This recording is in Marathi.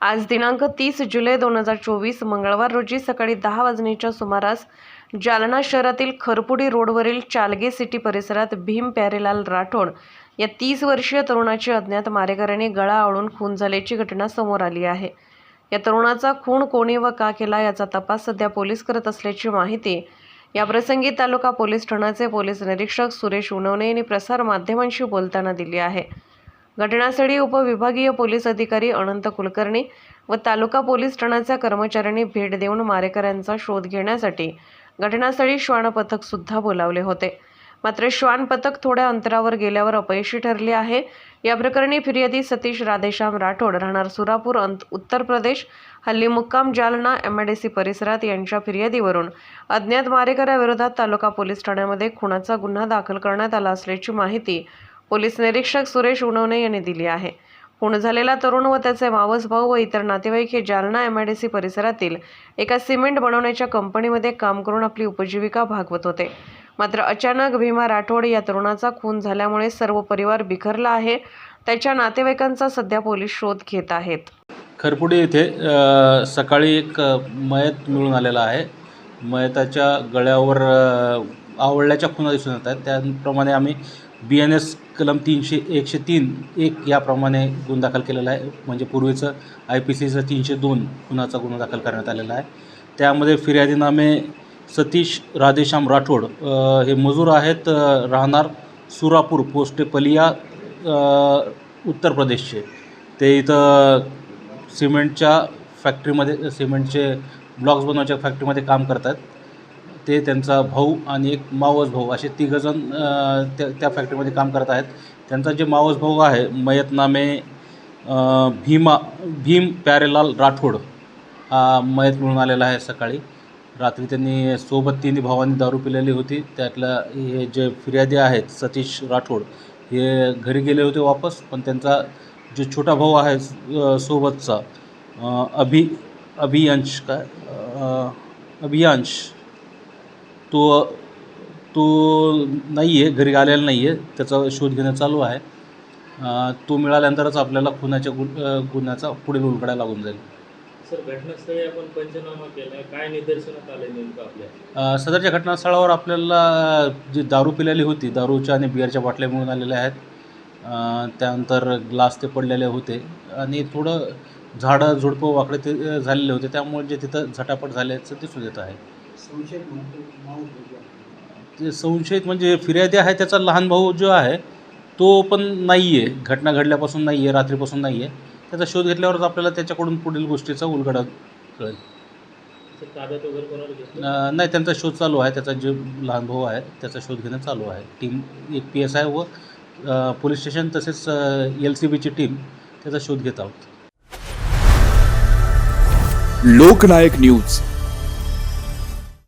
आज दिनांक तीस जुलै दोन हजार चोवीस मंगळवार रोजी सकाळी दहा वाजण्याच्या सुमारास जालना शहरातील खरपुडी रोडवरील चालगे सिटी परिसरात भीम प्यारेलाल राठोड या तीस वर्षीय तरुणाची अज्ञात मारेकऱ्याने गळा आळून खून झाल्याची घटना समोर आली आहे. या तरुणाचा खून कोणी व का केला याचा तपास सध्या पोलीस करत असल्याची माहिती याप्रसंगी तालुका पोलीस ठाण्याचे पोलीस निरीक्षक सुरेश उनवणे यांनी प्रसार माध्यमांशी बोलताना दिली आहे. घटनास्थळी उपविभागीय पोलीस अधिकारी अनंत कुलकर्णी व तालुका पोलीस ठाण्याच्या कर्मचाऱ्यांनी भेट देऊन मारेकऱ्यांचा शोध घेण्यासाठी घटनास्थळी श्वान पथक सुद्धा बोलावले होते. मात्र श्वान पथक थोड्या अंतरावर गेल्यावर अपयशी ठरले आहे. या प्रकरणी फिर्यादी सतीश राधेश्याम राठोड राहणार सुरापूर अंत उत्तर प्रदेश हल्ली मुक्काम जालना एमआयडीसी परिसरात यांच्या फिर्यादीवरून अज्ञात मारेकऱ्याविरोधात तालुका पोलीस ठाण्यामध्ये खुनाचा गुन्हा दाखल करण्यात आला असल्याची माहिती पोलीस निरीक्षक सुरेश उनवणे यांनी दिली आहे. खून झालेला तरुण व त्याचे मावस भाऊ व इतर नातेवाईक हे Jalna M I D C परिसरातील एका सिमेंट बनवण्याच्या कंपनीमध्ये काम करून आपली उपजीविका भागवत होते. मात्र अचानक भीमा राठोड या तरुणाचा खून झाल्यामुळे सर्व परिवार बिखरला आहे. त्याच्या नातेवाईकांचा सध्या पोलीस शोध घेत आहेत. खरपुडी येथे अ, सकाळी एक अ, मयत मिळून आलेला आहे. मयताच्या गळ्यावर अ, आवळल्याच्या खुणा दिसून येत आहेत. त्याप्रमाणे आम्ही बी एन एस कलम तीनशे एकशे तीन एक याप्रमाणे गुन्हा दाखल केलेला आहे. म्हणजे पूर्वीचं आय पी सीचं तीनशे दोन गुन्हाचा गुन्हा दाखल करण्यात आलेला आहे. त्यामध्ये फिर्यादीनामे सतीश राधेश्याम राठोड हे मजूर आहेत राहणार सुरापूर पोस्टे पलिया उत्तर प्रदेशचे. ते इथं सिमेंटच्या फॅक्टरीमध्ये सिमेंटचे ब्लॉक्स बनवायच्या फॅक्टरीमध्ये काम करतात ते त्यांचा भाऊ आणि एक मावस भाऊ असे तिघंजण त्या त्या फॅक्टरीमध्ये काम करत आहेत. त्यांचा जे मावस भाऊ आहे मयत नामे भीमा भीम प्यारेलाल राठोड हा मयत मिळून आलेला आहे सकाळी. रात्री त्यांनी सोबत तिन्ही भावांनी दारू पिलेली होती. त्यातल्या हे जे फिर्यादी आहेत सतीश राठोड हे घरी गेले होते वापस पण त्यांचा जो छोटा भाऊ आहे सोबतचा अभि अभियांश काय? अभियांश तो तो नाही आहे घरी आलेला नाही आहे त्याचा शोध घेणं चालू आहे. तो मिळाल्यानंतरच आपल्याला खुनाच्या गु गुन्ह्याचा पुढील उलगडा लागून जाईल. सर घटनास्थळी आपण पंचनामा केला काय निदर्शनात आले नेमकं आपल्या सदरच्या घटनास्थळावर आपल्याला जी दारू पिलेली होती दारूच्या आणि बिअरच्या बाटल्या मिळून आलेल्या आहेत. त्यानंतर ग्लास ते पडलेले होते. आणि थोडं झाडं झुडपं वाकडे ते झालेले होते. त्यामुळे जे तिथं झटापट झाल्याचं दिसून येत आहे. ते संशयित म्हणजे फिर्यादी आहे त्याचा लहान भाऊ जो आहे तो पण नाही आहे घटना घडल्यापासून नाही आहे रात्रीपासून नाही आहे त्याचा शोध घेतल्यावरच आपल्याला त्याच्याकडून पुढील गोष्टीचा उलगडा कळेल. अ, नाही त्यांचा शोध चालू आहे. त्याचा जे लहान भाऊ आहे त्याचा शोध घेणं चालू आहे. टीम एक पी एस आय व अ, पोलीस स्टेशन तसेच एल सी बीची टीम त्याचा शोध घेत आहोत. लोकनायक न्यूज.